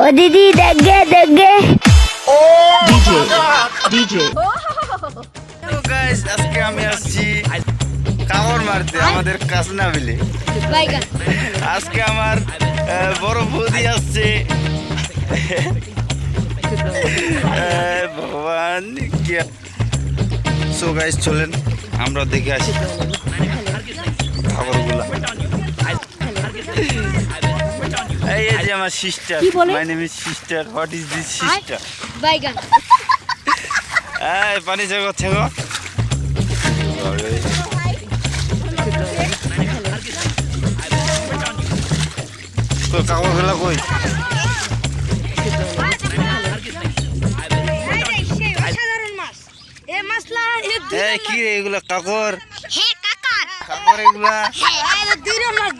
ও দিদি দেখগে DJ, DJ, তো গাইস আজকে আমি আসছি কামড় মারতে আমাদের কাসনা বিলে বাইগান। আজকে আমার বড় বৌদি আসছে। ভগবান কি সো গাইস চলেন আমরা দেখে আসি। এই আমার sister my name is sister what is this sister বাইগান এই পানি ছেগো ছেগো তো কাগজ কই মাছ এ মাছলা এ কি রে এগুলা কাকর। কাকার এগুলা? দুইটা মাছ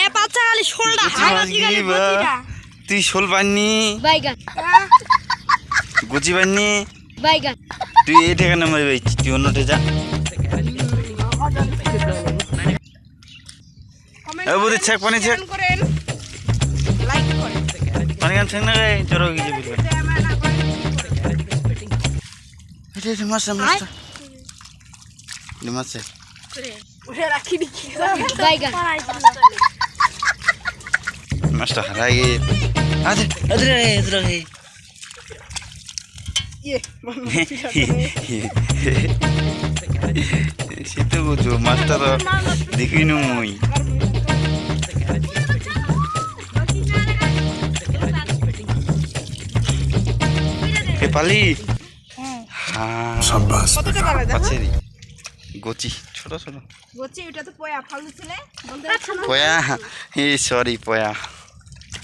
এ বাচ্চা খালি শোলটা? তুই শোল পাননি বাইগান। গুচি পাননি বাইগান। তুই এই ঠিকানা মারি পাইছি তুই অন্যটে যা এ বুঝি ছেক পানি ছেক। পানি গান ছেক না রে বুঝবে এটা এটা মাছ মাছ মাছটা হারাই গিয়ে আদে আদে রে আদে রে সে তো বুঝো মাছটা তো দেখি? নু মুই পালি হ্যাঁ আছে রে গচি ছোট ছোট। বলছি ওটা তো পয়া ফালু ছিলে। বলতে পয়া এ সরি পয়া।